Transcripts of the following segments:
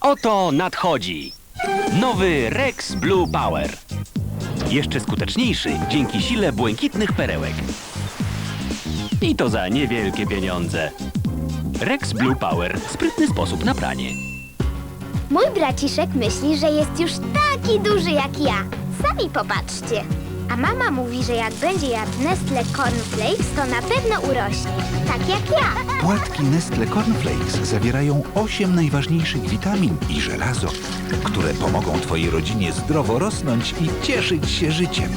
Oto nadchodzi nowy Rex Blue Power. Jeszcze skuteczniejszy dzięki sile błękitnych perełek. I to za niewielkie pieniądze. Rex Blue Power. Sprytny sposób na pranie. Mój braciszek myśli, że jest już taki duży jak ja. Sami popatrzcie. A mama mówi, że jak będzie jadł Nestle Cornflakes, to na pewno urośnie. Tak jak ja. Płatki Nestle Cornflakes zawierają 8 najważniejszych witamin i żelazo, które pomogą Twojej rodzinie zdrowo rosnąć i cieszyć się życiem.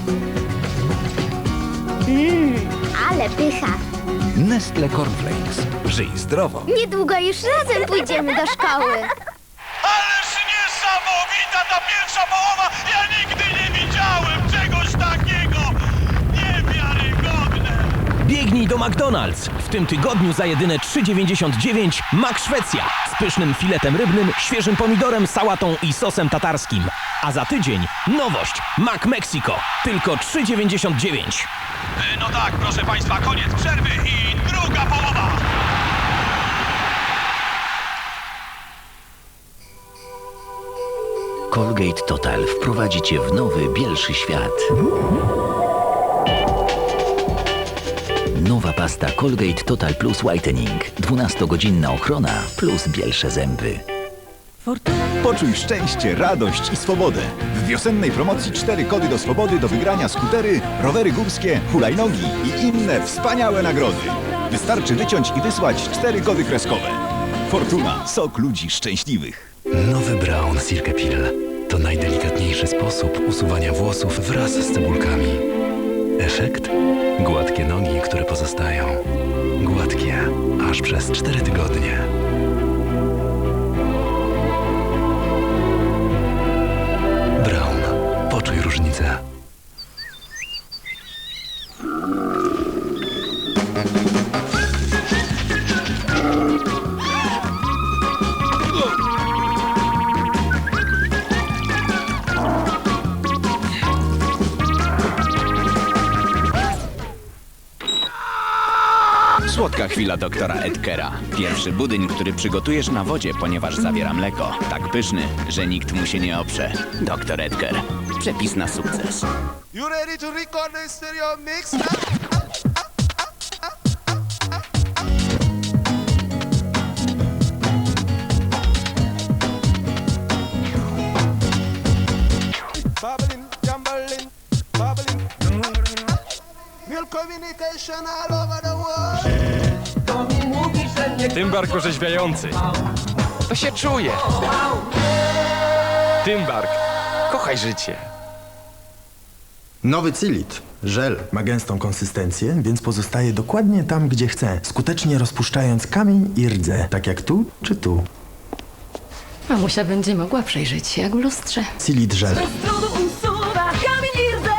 Mmm, ale pycha. Nestle Cornflakes. Żyj zdrowo. Niedługo już razem pójdziemy do szkoły. Ależ niesamowita ta pierwsza połowa! Ja nigdy nie Biegnij do McDonald's! W tym tygodniu za jedyne 3,99 Mac Szwecja z pysznym filetem rybnym, świeżym pomidorem, sałatą i sosem tatarskim. A za tydzień nowość Mac Mexico tylko 3,99. E, No tak, proszę Państwa, koniec przerwy i druga połowa! Colgate Total wprowadzi Cię w nowy, bielszy świat. Nowa pasta Colgate Total Plus Whitening. 12-godzinna ochrona plus bielsze zęby. Poczuj szczęście, radość i swobodę. W wiosennej promocji cztery kody do swobody do wygrania skutery, rowery górskie, hulajnogi i inne wspaniałe nagrody. Wystarczy wyciąć i wysłać cztery kody kreskowe. Fortuna, sok ludzi szczęśliwych. Nowy Brown Silk Peel to najdelikatniejszy sposób usuwania włosów wraz z cebulkami. Efekt? Gładkie nogi, które pozostają. Gładkie, aż przez 4 tygodnie. Słodka chwila doktora Edkera. Pierwszy budyń, który przygotujesz na wodzie, ponieważ zawiera mleko. Tak pyszny, że nikt mu się nie oprze. Doktor Edgar. Przepis na sukces. You ready to record the stereo mix? Bubbling, Real communication all over the world. Tymbark orzeźwiający. To się czuje. Tymbark. Kochaj życie. Nowy Cilit. Żel ma gęstą konsystencję, więc pozostaje dokładnie tam, gdzie chce, skutecznie rozpuszczając kamień i rdze, tak jak tu czy tu. Mamusia będzie mogła przejrzeć się jak w lustrze. Cilit żel. Z trudu usuwa kamień i rdze.